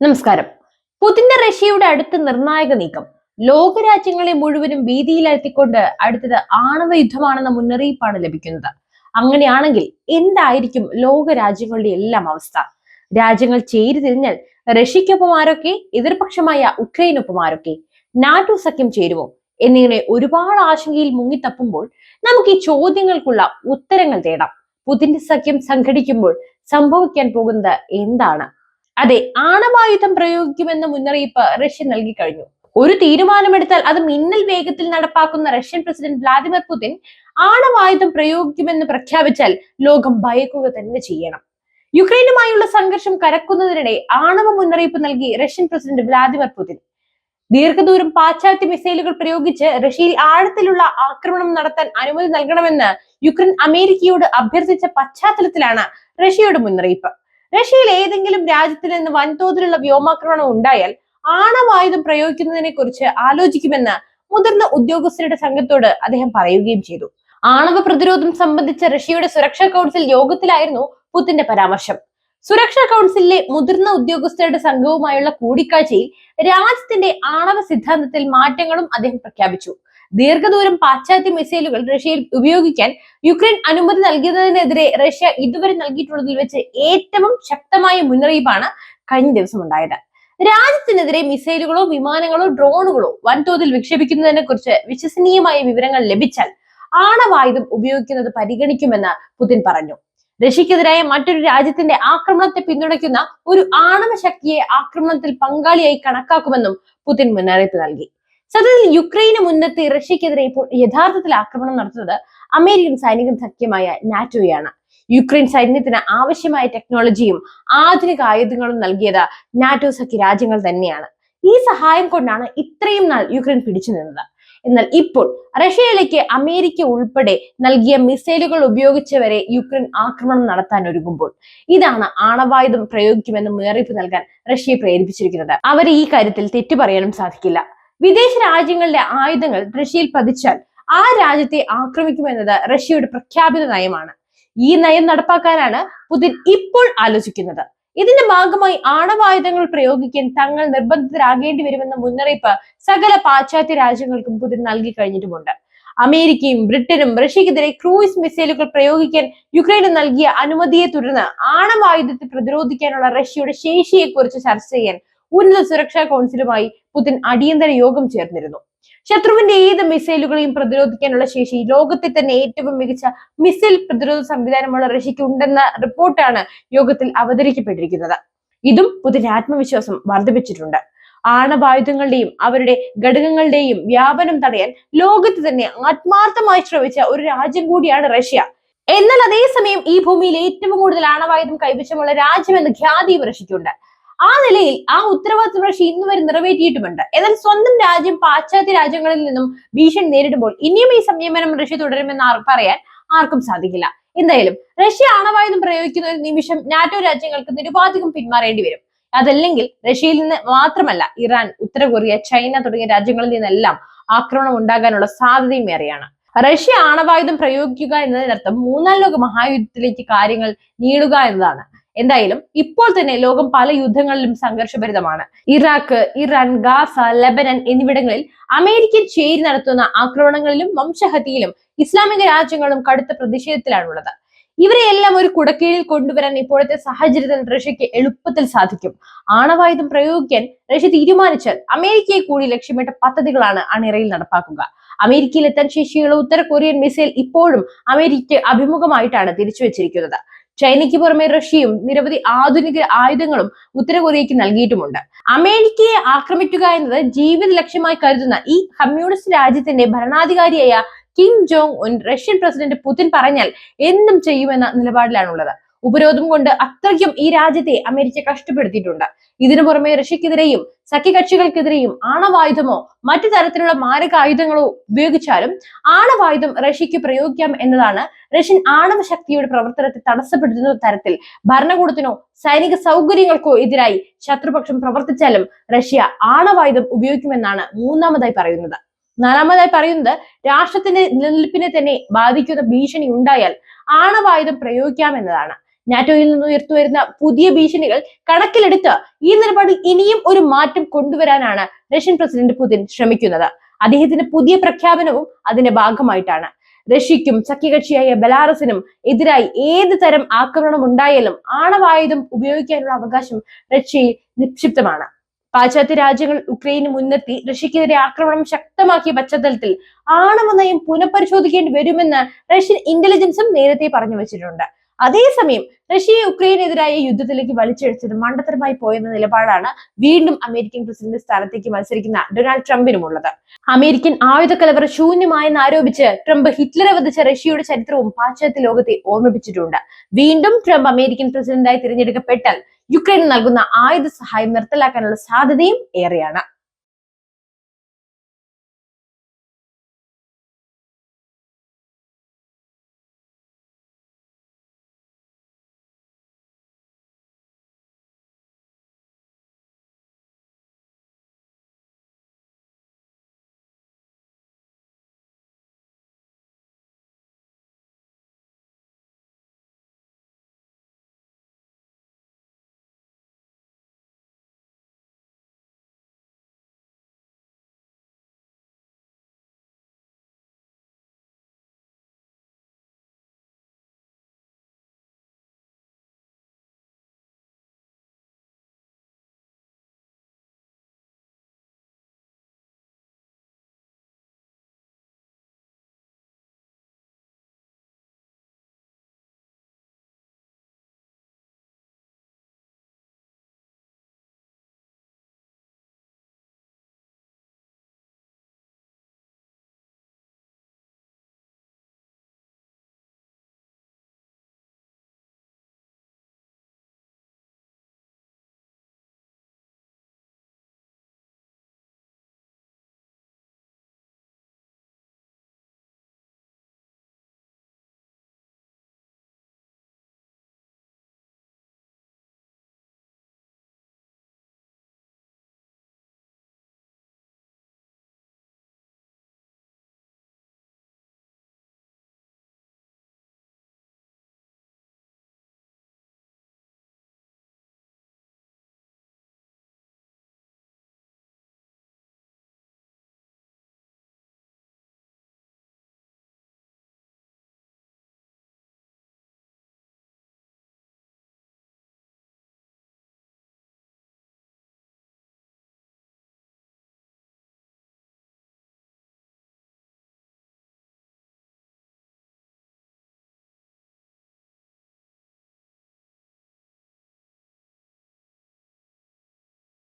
നമസ്കാരം. പുതിന്റെ റഷ്യയുടെ അടുത്ത നിർണായക നീക്കം. ലോകരാജ്യങ്ങളെ മുഴുവനും ഭീതിയിലെത്തിക്കൊണ്ട് അടുത്തത് ആണവ യുദ്ധമാണെന്ന മുന്നറിയിപ്പാണ് ലഭിക്കുന്നത്. അങ്ങനെയാണെങ്കിൽ എന്തായിരിക്കും ലോകരാജ്യങ്ങളുടെ എല്ലാം അവസ്ഥ? രാജ്യങ്ങൾ ചേരി തിരിഞ്ഞാൽ റഷ്യക്കൊപ്പം ആരൊക്കെ? എതിർപക്ഷമായ ഉക്രൈനൊപ്പം ആരൊക്കെ നാറ്റോ സഖ്യം ചേരുമോ? എന്നിങ്ങനെ ഒരുപാട് ആശങ്കയിൽ മുങ്ങിത്തപ്പുമ്പോൾ നമുക്ക് ഈ ചോദ്യങ്ങൾക്കുള്ള ഉത്തരങ്ങൾ തേടാം. പുതിന്റെ സഖ്യം സംഘടിക്കുമ്പോൾ സംഭവിക്കാൻ പോകുന്നത് എന്താണ്? അതെ ആണവായുധം പ്രയോഗിക്കുമെന്ന മുന്നറിയിപ്പ് റഷ്യ നൽകി കഴിഞ്ഞു. ഒരു തീരുമാനമെടുത്താൽ അത് മിന്നൽ വേഗത്തിൽ നടപ്പാക്കുന്ന റഷ്യൻ പ്രസിഡന്റ് വ്ലാദിമിർ പുതിൻ ആണവായുധം പ്രയോഗിക്കുമെന്ന് പ്രഖ്യാപിച്ചാൽ ലോകം ഭയക്കുക തന്നെ ചെയ്യണം. യുക്രൈനുമായുള്ള സംഘർഷം കരക്കുന്നതിനിടെ ആണവ മുന്നറിയിപ്പ് നൽകി റഷ്യൻ പ്രസിഡന്റ് വ്ലാദിമിർ പുതിൻ. ദീർഘദൂരം പാശ്ചാത്യ മിസൈലുകൾ പ്രയോഗിച്ച് റഷ്യയിൽ ആഴത്തിലുള്ള ആക്രമണം നടത്താൻ അനുമതി നൽകണമെന്ന് യുക്രൈൻ അമേരിക്കയോട് അഭ്യർത്ഥിച്ച പശ്ചാത്തലത്തിലാണ് റഷ്യയുടെ മുന്നറിയിപ്പ്. റഷ്യയിൽ ഏതെങ്കിലും രാജ്യത്തിൽ നിന്ന് വൻതോതിലുള്ള വ്യോമാക്രമണം ഉണ്ടായാൽ ആണവായുധം പ്രയോഗിക്കുന്നതിനെ കുറിച്ച് ആലോചിക്കുമെന്ന് മുതിർന്ന ഉദ്യോഗസ്ഥരുടെ സംഘത്തോട് അദ്ദേഹം പറയുകയും ചെയ്തു. ആണവ പ്രതിരോധം സംബന്ധിച്ച റഷ്യയുടെ സുരക്ഷാ കൗൺസിൽ യോഗത്തിലായിരുന്നു പുതിന്റെ പരാമർശം. സുരക്ഷാ കൗൺസിലിലെ മുതിർന്ന ഉദ്യോഗസ്ഥരുടെ സംഘവുമായുള്ള കൂടിക്കാഴ്ചയിൽ രാജ്യത്തിന്റെ ആണവ സിദ്ധാന്തത്തിൽ മാറ്റങ്ങളും അദ്ദേഹം പ്രഖ്യാപിച്ചു. ദീർഘദൂരം പാശ്ചാത്യ മിസൈലുകൾ റഷ്യയിൽ ഉപയോഗിക്കാൻ യുക്രൈൻ അനുമതി നൽകിയതിനെതിരെ റഷ്യ ഇതുവരെ നൽകിയിട്ടുള്ളതിൽ വെച്ച് ഏറ്റവും ശക്തമായ മുന്നറിയിപ്പാണ് കഴിഞ്ഞ ദിവസം ഉണ്ടായത് രാജ്യത്തിനെതിരെ മിസൈലുകളോ വിമാനങ്ങളോ ഡ്രോണുകളോ വൻതോതിൽ വിക്ഷേപിക്കുന്നതിനെ കുറിച്ച് വിശ്വസനീയമായ വിവരങ്ങൾ ലഭിച്ചാൽ ആണവായുധം ഉപയോഗിക്കുന്നത് പരിഗണിക്കുമെന്ന് പുതിൻ പറഞ്ഞു. റഷ്യക്കെതിരായ മറ്റൊരു രാജ്യത്തിന്റെ ആക്രമണത്തെ പിന്തുണയ്ക്കുന്ന ഒരു ആണവ ശക്തിയെ ആക്രമണത്തിൽ പങ്കാളിയായി കണക്കാക്കുമെന്നും പുതിൻ മുന്നറിയിപ്പ് നൽകി. സത്യത്തിൽ യുക്രൈന് മുന്നത്തെ റഷ്യക്കെതിരെ ഇപ്പോൾ യഥാർത്ഥത്തിൽ ആക്രമണം നടത്തുന്നത് അമേരിക്കൻ സൈനിക സഖ്യമായ നാറ്റോയാണ്. യുക്രൈൻ സൈന്യത്തിന് ആവശ്യമായ ടെക്നോളജിയും ആധുനിക ആയുധങ്ങളും നൽകിയത് നാറ്റോ സഖ്യ രാജ്യങ്ങൾ തന്നെയാണ്. ഈ സഹായം കൊണ്ടാണ് ഇത്രയും നാൾ യുക്രൈൻ പിടിച്ചു നിന്നത്. എന്നാൽ ഇപ്പോൾ റഷ്യയിലേക്ക് അമേരിക്ക ഉൾപ്പെടെ നൽകിയ മിസൈലുകൾ ഉപയോഗിച്ചവരെ യുക്രൈൻ ആക്രമണം നടത്താൻ ഒരുങ്ങുമ്പോൾ ഇതാണ് ആണവായുധം പ്രയോഗിക്കുമെന്ന് മുന്നറിയിപ്പ് നൽകാൻ റഷ്യയെ പ്രേരിപ്പിച്ചിരിക്കുന്നത്. അവരെ ഈ കാര്യത്തിൽ തെറ്റു പറയാനും സാധിക്കില്ല. വിദേശ രാജ്യങ്ങളുടെ ആയുധങ്ങൾ റഷ്യയിൽ പതിച്ചാൽ ആ രാജ്യത്തെ ആക്രമിക്കുമെന്നത് റഷ്യയുടെ പ്രഖ്യാപിത നയമാണ്. ഈ നയം നടപ്പാക്കാനാണ് പുതിൻ ഇപ്പോൾ ആലോചിക്കുന്നത്. ഇതിന്റെ ഭാഗമായി ആണവായുധങ്ങൾ പ്രയോഗിക്കാൻ തങ്ങൾ നിർബന്ധിതരാകേണ്ടി വരുമെന്ന മുന്നറിയിപ്പ് സകല പാശ്ചാത്യ രാജ്യങ്ങൾക്കും പുതിൻ നൽകി കഴിഞ്ഞിട്ടുമുണ്ട്. അമേരിക്കയും ബ്രിട്ടനും റഷ്യക്കെതിരെ ക്രൂയിസ് മിസൈലുകൾ പ്രയോഗിക്കാൻ യുക്രൈന് നൽകിയ അനുമതിയെ തുടർന്ന് ആണവായുധത്തെ പ്രതിരോധിക്കാനുള്ള റഷ്യയുടെ ശേഷിയെക്കുറിച്ച് ചർച്ച ചെയ്യാൻ ഉന്നത സുരക്ഷാ കൗൺസിലുമായി പുതിൻ അടിയന്തര യോഗം ചേർന്നിരുന്നു. ശത്രുവിന്റെ ഏത് മിസൈലുകളെയും പ്രതിരോധിക്കാനുള്ള ശേഷി ലോകത്തിൽ തന്നെ ഏറ്റവും മികച്ച മിസൈൽ പ്രതിരോധ സംവിധാനമുള്ള റഷ്യക്ക് ഉണ്ടെന്ന റിപ്പോർട്ടാണ് യോഗത്തിൽ അവതരിക്കപ്പെട്ടിരിക്കുന്നത് ഇതും പുതിന് ആത്മവിശ്വാസം വർദ്ധിപ്പിച്ചിട്ടുണ്ട്. ആണവായുധങ്ങളുടെയും അവരുടെ ഘടകങ്ങളുടെയും വ്യാപനം തടയാൻ ലോകത്ത് തന്നെ ആത്മാർത്ഥമായി ശ്രമിച്ച ഒരു രാജ്യം കൂടിയാണ് റഷ്യ. എന്നാൽ അതേസമയം ഈ ഭൂമിയിൽ ഏറ്റവും കൂടുതൽ ആണവായുധം കൈവശമുള്ള രാജ്യമെന്ന ഖ്യാതിയും റഷ്യക്കുണ്ട് ആ നിലയിൽ ആ ഉത്തരവാദിത്വ റഷ്യ ഇന്ന് വരെ നിറവേറ്റിയിട്ടുമുണ്ട്. എന്നാൽ സ്വന്തം രാജ്യം പാശ്ചാത്യ രാജ്യങ്ങളിൽ നിന്നും ഭീഷണി നേരിടുമ്പോൾ ഇനിയും ഈ സംയമനം റഷ്യ തുടരുമെന്ന് പറയാൻ ആർക്കും സാധിക്കില്ല. എന്തായാലും റഷ്യ ആണവായുധം പ്രയോഗിക്കുന്ന ഒരു നിമിഷം നാറ്റോ രാജ്യങ്ങൾക്ക് നിരുപാധികം പിന്മാറേണ്ടി വരും. അതല്ലെങ്കിൽ റഷ്യയിൽ നിന്ന് മാത്രമല്ല ഇറാൻ ഉത്തര കൊറിയ ചൈന തുടങ്ങിയ രാജ്യങ്ങളിൽ നിന്നെല്ലാം ആക്രമണം ഉണ്ടാകാനുള്ള സാധ്യതയും ഏറെയാണ്. റഷ്യ ആണവായുധം പ്രയോഗിക്കുക എന്നതിനർത്ഥം മൂന്നാം ലോക മഹായുദ്ധത്തിലേക്ക് കാര്യങ്ങൾ നീളുക എന്നതാണ്. എന്തായാലും ഇപ്പോൾ തന്നെ ലോകം പല യുദ്ധങ്ങളിലും സംഘർഷഭരിതമാണ്. ഇറാഖ് ഇറാൻ ഗാസ ലബനൻ എന്നിവിടങ്ങളിൽ അമേരിക്കൻ ചേരി നടത്തുന്ന ആക്രമണങ്ങളിലും വംശഹത്യയിലും ഇസ്ലാമിക രാജ്യങ്ങളും കടുത്ത പ്രതിഷേധത്തിലാണുള്ളത്. ഇവരെയെല്ലാം ഒരു കുടക്കീഴിൽ കൊണ്ടുവരാൻ ഇപ്പോഴത്തെ സാഹചര്യത്തിൽ റഷ്യക്ക് എളുപ്പത്തിൽ സാധിക്കും. ആണവായുധം പ്രയോഗിക്കാൻ റഷ്യ തീരുമാനിച്ചാൽ അമേരിക്കയെ കൂടി ലക്ഷ്യമിട്ട പദ്ധതികളാണ് അണിറയിൽ നടപ്പാക്കുക. അമേരിക്കയിൽ എത്താൻ ശേഷിയുള്ള ഉത്തര കൊറിയൻ മിസൈൽ ഇപ്പോഴും അമേരിക്ക അഭിമുഖമായിട്ടാണ് തിരിച്ചു വെച്ചിരിക്കുന്നത് ചൈനയ്ക്ക് പുറമെ റഷ്യയും നിരവധി ആധുനിക ആയുധങ്ങളും ഉത്തര കൊറിയയ്ക്ക് നൽകിയിട്ടുമുണ്ട്. അമേരിക്കയെ ആക്രമിക്കുക എന്നത് ജീവിത ലക്ഷ്യമായി കരുതുന്ന ഈ കമ്മ്യൂണിസ്റ്റ് രാജ്യത്തിന്റെ ഭരണാധികാരിയായ Kim Jong Un Russian president Putin പറഞ്ഞാൽ എന്നും ചെയ്യുമെന്ന നിലപാടിലാണുള്ളത്. ഉപരോധം കൊണ്ട് അത്രയ്ക്കും ഈ രാജ്യത്തെ അമേരിക്ക കഷ്ടപ്പെടുത്തിയിട്ടുണ്ട്. ഇതിനു പുറമെ റഷ്യക്കെതിരെയും സഖ്യകക്ഷികൾക്കെതിരെയും ആണവായുധമോ മറ്റു തരത്തിലുള്ള മാരകായുധങ്ങളോ ഉപയോഗിച്ചാലും ആണവായുധം റഷ്യക്ക് പ്രയോഗിക്കാം എന്നതാണ് റഷ്യൻ ആണവ ശക്തിയുടെ പ്രവർത്തനത്തെ തടസ്സപ്പെടുത്തുന്ന തരത്തിൽ ഭരണകൂടത്തിനോ സൈനിക സൗകര്യങ്ങൾക്കോ എതിരായി ശത്രുപക്ഷം പ്രവർത്തിച്ചാലും റഷ്യ ആണവായുധം ഉപയോഗിക്കുമെന്നാണ് മൂന്നാമതായി പറയുന്നത്. നാലാമതായി പറയുന്നത് രാഷ്ട്രത്തിന്റെ നിലനിൽപ്പിനെ തന്നെ ബാധിക്കുന്ന ഭീഷണി ഉണ്ടായാൽ ആണവായുധം പ്രയോഗിക്കാമെന്നതാണ് നാറ്റോയിൽ നിന്ന് ഉയർത്തുവരുന്ന പുതിയ ഭീഷണികൾ കണക്കിലെടുത്ത് ഈ നിലപാടിൽ ഇനിയും ഒരു മാറ്റം കൊണ്ടുവരാനാണ് റഷ്യൻ പ്രസിഡന്റ് പുതിൻ ശ്രമിക്കുന്നത്. അദ്ദേഹത്തിന്റെ പുതിയ പ്രഖ്യാപനവും അതിന്റെ ഭാഗമായിട്ടാണ്. റഷ്യയ്ക്കും സഖ്യകക്ഷിയായ ബലാറസിനും എതിരായി ഏത് തരം ആക്രമണം ഉണ്ടായാലും ആണവായുധം ഉപയോഗിക്കാനുള്ള അവകാശം റഷ്യയിൽ നിക്ഷിപ്തമാണ്. പാശ്ചാത്യ രാജ്യങ്ങൾ ഉക്രൈനെ മുൻനിർത്തി റഷ്യക്കെതിരെ ആക്രമണം ശക്തമാക്കിയ പശ്ചാത്തലത്തിൽ ആണവ നയം പുനഃപരിശോധിക്കേണ്ടി വരുമെന്ന് റഷ്യൻ ഇന്റലിജൻസും നേരത്തെ പറഞ്ഞു വെച്ചിട്ടുണ്ട്. അതേസമയം റഷ്യയെ ഉക്രൈനെതിരായ യുദ്ധത്തിലേക്ക് വലിച്ചിഴച്ചത് മണ്ടത്തരമായി പോയെന്ന നിലപാടാണ് വീണ്ടും അമേരിക്കൻ പ്രസിഡന്റ് സ്ഥാനത്തേക്ക് മത്സരിക്കുന്ന ഡൊണാൾഡ് ട്രംപിനുമുള്ളത്. അമേരിക്കൻ ആയുധ കലവർ ശൂന്യമായെന്ന് ആരോപിച്ച് ട്രംപ് ഹിറ്റ്ലറെ വധിച്ച റഷ്യയുടെ ചരിത്രവും പാശ്ചാത്യ ലോകത്തെ ഓർമ്മിപ്പിച്ചിട്ടുണ്ട്. വീണ്ടും ട്രംപ് അമേരിക്കൻ പ്രസിഡന്റായി തിരഞ്ഞെടുക്കപ്പെട്ടാൽ യുക്രൈന് നൽകുന്ന ആയുധ സഹായം നിർത്തലാക്കാനുള്ള സാധ്യതയും ഏറെയാണ്.